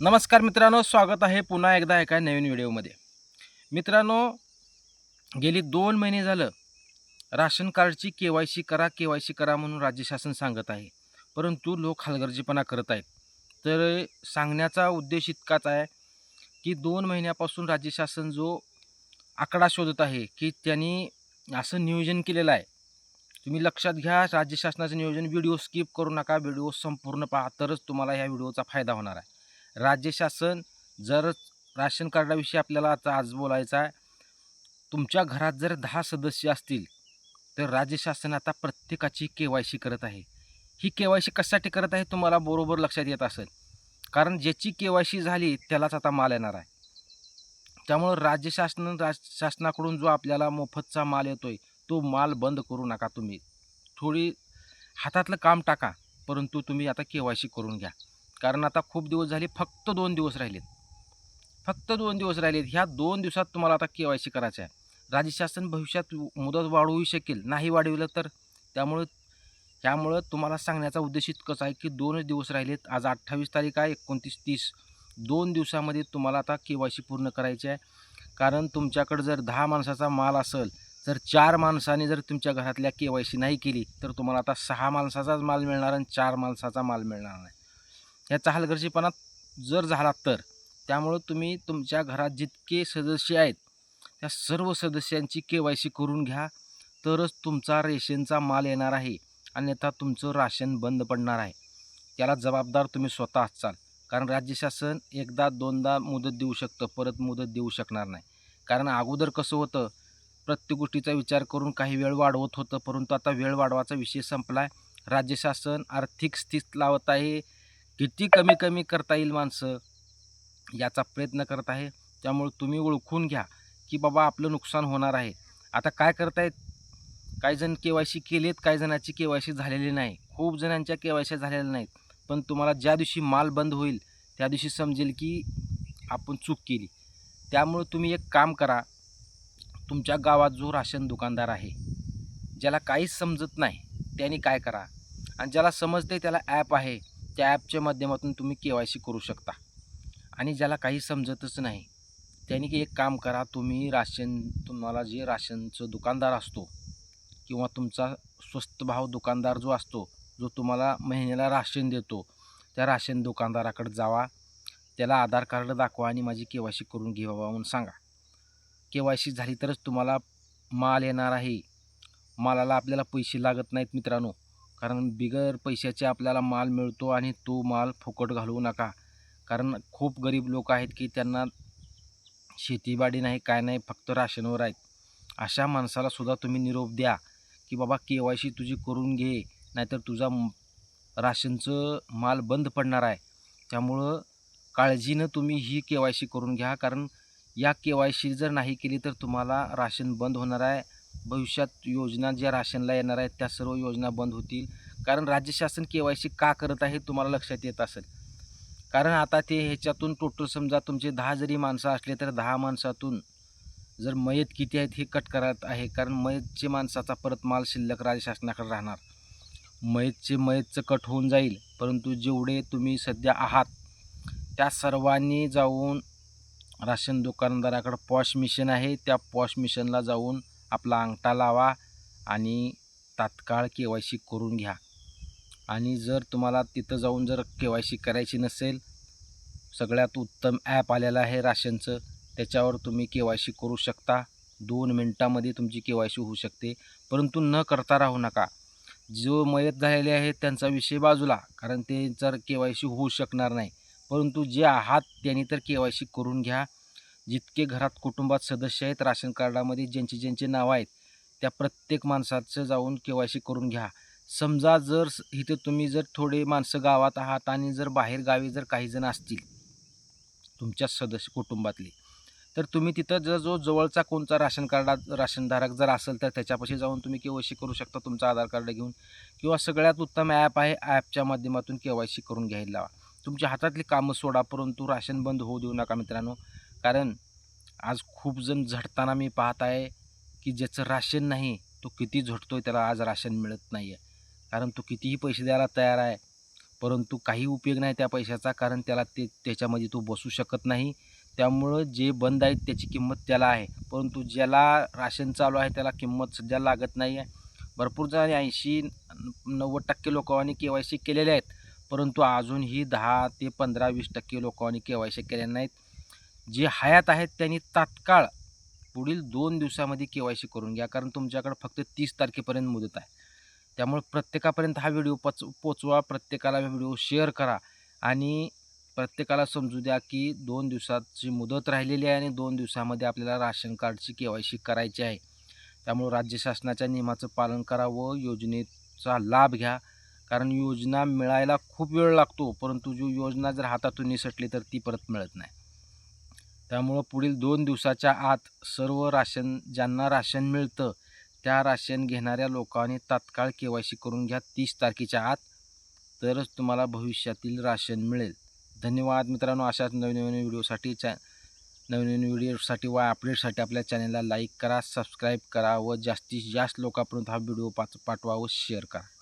नमस्कार मित्रांनो स्वागत आहे पुन्हा एकदा एका नवीन व्हिडिओमध्ये. मित्रांनो गेली दोन महिने झालं राशन कार्डची के वाय सी करा के वाय सी करा म्हणून राज्य शासन सांगत आहे. परंतु लोक हलगर्जीपणा करत आहेत. तर सांगण्याचा उद्देश इतकाच आहे की दोन महिन्यापासून राज्य शासन जो आकडा शोधत आहे की त्यांनी असं नियोजन केलेलं आहे. तुम्ही लक्षात घ्या राज्य शासनाचं नियोजन व्हिडिओ स्किप करू नका व्हिडिओ संपूर्ण पहा तरच तुम्हाला ह्या व्हिडिओचा फायदा होणार आहे. राज्य शासन जर राशन कार्डाविषयी आपल्याला आता आज बोलायचं आहे तुमच्या घरात जर दहा सदस्य असतील तर राज्य शासन आता प्रत्येकाची के वाय सी करत आहे. ही के वाय सी कशासाठी करत आहे तुम्हाला बरोबर लक्षात येत असेल. कारण ज्याची के वाय सी झाली त्यालाच आता माल येणार आहे. त्यामुळं राज्य शासन राज शासनाकडून जो आपल्याला मोफतचा माल येतो आहे तो माल बंद करू नका तुम्ही. थोडी हातातलं काम टाका परंतु तुम्ही आता के वाय सी करून घ्या. कारण आता खूप दिवस झाले फक्त दोन दिवस राहिलेत. फक्त दोन दिवस राहिलेत. ह्या दोन दिवसात तुम्हाला आता के वाय सी करायचं आहे. राज्य शासन भविष्यात मुदत वाढवू शकेल. नाही वाढविलं तर? त्यामुळं त्यामुळं तुम्हाला सांगण्याचा उद्देश इतकंच आहे की दोनच दिवस राहिलेत. आज अठ्ठावीस तारीख आहे एकोणतीस तीस. दोन दिवसामध्ये तुम्हाला आता के वाय सी पूर्ण करायची आहे. कारण तुमच्याकडं जर दहा माणसाचा माल असेल जर चार माणसाने जर तुमच्या घरातल्या के वाय सी नाही केली तर तुम्हाला आता सहा माणसाचाच माल मिळणार आणि चार माणसाचा माल मिळणार नाही. ह्याचा हलगर्जीपणा जर झाला तर त्यामुळं तुम्ही तुमच्या घरात जितके सदस्य आहेत त्या सर्व सदस्यांची के वाय सी करून घ्या. तरच तुमचा रेशनचा माल येणार आहे अन्यथा तुमचं राशन बंद पडणार आहे. त्याला जबाबदार तुम्ही स्वतः असाल. कारण राज्य शासन एकदा दोनदा मुदत देऊ शकतं परत मुदत देऊ शकणार नाही. कारण अगोदर कसं होतं प्रत्येक गोष्टीचा विचार करून काही वेळ वाढवत होतं परंतु आता वेळ वाढवायचा विषय संपला आहे राज्य शासन आर्थिक स्थित लावत आहे किती कमी कमी करता येईल माणसं? याचा प्रयत्न करत आहे. त्यामुळे तुम्ही ओळखून घ्या की बाबा आपलं नुकसान होणार आहे. आता काय करतायत? काही जण के वाय सी केलेत काही जणांची के वाय सी झालेली नाही. खूप जणांच्या के वाय सी झालेल्या नाहीत. पण तुम्हाला ज्या दिवशी माल बंद होईल त्या दिवशी समजेल की आपण चूक केली. त्यामुळं तुम्ही एक काम करा. तुमच्या गावात जो राशन दुकानदार आहे ज्याला काहीच समजत नाही त्याने काय करा? आणि ज्याला समजते त्याला ॲप आहे. त्या ॲपच्या माध्यमातून तुम्ही के वाय सी करू शकता. आणि ज्याला काही समजतच नाही त्यांनी की एक काम करा तुम्ही राशन तुम्हाला जे राशनचं दुकानदार असतो किंवा तुमचा स्वस्त भाव दुकानदार जो असतो जो तुम्हाला महिन्याला राशन देतो त्या राशन दुकानदाराकडे जावा त्याला आधार कार्ड दाखवा आणि माझी के वाय सी करून घ्यावा म्हणून सांगा. के वाय सी झाली तरच तुम्हाला माल येणार आहे. मालाला आपल्याला पैसे लागत नाहीत मित्रांनो. कारण बिगर पैशाचे आपल्याला माल मिळतो आणि तो माल फुकट घालवू नका. कारण खूप गरीब लोक आहेत की त्यांना शेतीबाडी नाही काय नाही फक्त राशनवर आहेत. अशा माणसालासुद्धा तुम्ही निरोप द्या की बाबा के वाय सी तुझी करून घे नाहीतर तुझा राशनचं माल बंद पडणार आहे. त्यामुळं काळजीनं तुम्ही ही के वाय सी करून घ्या. कारण या के वाय सी जर नाही केली तर तुम्हाला राशन बंद होणार आहे. भविष्यात योजना ज्या राशनला येणार आहेत त्या सर्व योजना बंद होतील. कारण राज्य शासन के वाय सी का करत आहे तुम्हाला लक्षात येत असेल. कारण आता ते ह्याच्यातून टोटल समजा तुमचे दहा जरी माणसं असले तर दहा माणसातून जर मयत किती आहेत हे कट करत आहे. कारण मयतचे माणसाचा परत माल शिल्लक राज्य शासनाकडे राहणार. मयतचे मयतचं कट होऊन जाईल. परंतु जेवढे तुम्ही सध्या आहात त्या सर्वांनी जाऊन राशन दुकानदाराकडं पॉश मिशन आहे. त्या पॉश मिशनला जाऊन आपला अंगठा लावा आणि तात्काळ के वाय सी करून घ्या. आणि जर तुम्हाला तिथं जाऊन जर के वाय सी करायची नसेल सगळ्यात उत्तम ॲप आलेलं आहे राशनचं. त्याच्यावर तुम्ही के वाय सी करू शकता. दोन मिनटामध्ये तुमची के वाय सी होऊ शकते. परंतु न करता राहू नका. जो मयत झालेले आहेत त्यांचा विषय बाजूला कारण ते जर के वाय सी होऊ शकणार नाही. परंतु जे आहात त्यांनी तर के वाय सी करून घ्या. जितके घरात कुटुंबात सदस्य आहेत राशन कार्डामध्ये ज्यांची ज्यांची नावं आहेत त्या प्रत्येक माणसाचं जाऊन के वाय सी करून घ्या. समजा जर इथं इथे तुम्ही जर थोडे माणसं गावात आहात आणि जर बाहेर गावी जर काही जण असतील तुमच्या सदस्य कुटुंबातले तर तुम्ही तिथं जर जो जवळचा कोणता राशन कार्डात राशनधारक जर असेल तर त्याच्यापाशी जाऊन तुम्ही के वाय सी करू शकता तुमचा आधार कार्ड घेऊन. किंवा सगळ्यात उत्तम ॲप आहे ॲपच्या माध्यमातून के वाय सी करून घ्यायला लावा. तुमच्या हातातली कामं सोडा परंतु राशन बंद होऊ देऊ नका मित्रांनो. कारण आज खूप जण झटताना मी पाहत आहे की ज्याचं राशन नाही तो किती झटतोय त्याला आज राशन मिळत नाही आहे कारण तो कितीही पैसे द्यायला तयार आहे परंतु काही उपयोग नाही त्या पैशाचा कारण त्याला ते त्याच्यामध्ये तो बसू शकत नाही. त्यामुळं जे बंद आहेत त्याची किंमत त्याला आहे परंतु ज्याला राशन चालू आहे त्याला किंमत सध्या लागत नाही आहे भरपूर जण ऐंशी नव्वद टक्के लोकांनी के वाय सी केलेले आहेत परंतु अजूनही दहा ते पंधरा वीस टक्के लोकांनी के वाय सी केलेले नाहीत. जे हयात आहेत त्यांनी तात्काळ पुढील दोन दिवसामध्ये के वाय सी करून घ्या. कारण तुमच्याकडे फक्त तीस तारखेपर्यंत मुदत आहे. त्यामुळे प्रत्येकापर्यंत हा व्हिडिओ पच पोचवा. प्रत्येकाला व्हिडिओ शेअर करा. आणि प्रत्येकाला समजू द्या की दोन दिवसाची मुदत राहिलेली आहे आणि दोन दिवसामध्ये आपल्याला राशन कार्डची के वाय सी करायची आहे. त्यामुळं राज्य शासनाच्या नियमाचं पालन करा व योजनेचा लाभ घ्या. कारण योजना मिळायला खूप वेळ लागतो. परंतु जो योजना जर हातातून निसटली तर ती परत मिळत नाही. त्यामुळं पुढील दोन दिवसाच्या आत सर्व राशन ज्यांना राशन मिळतं त्या राशन घेणाऱ्या लोकांनी तात्काळ के वाय सी करून घ्या तीस तारखेच्या आत तरच तुम्हाला भविष्यातील राशन मिळेल. धन्यवाद मित्रांनो अशाच नवीन नवीन व्हिडिओसाठी चॅ नवीन नवीन व्हिडिओसाठी व अपडेटसाठी आपल्या चॅनलला लाईक करा सबस्क्राईब करा व जास्तीत जास्त लोकांपर्यंत हा व्हिडिओ पाच पाठवा व शेअर करा.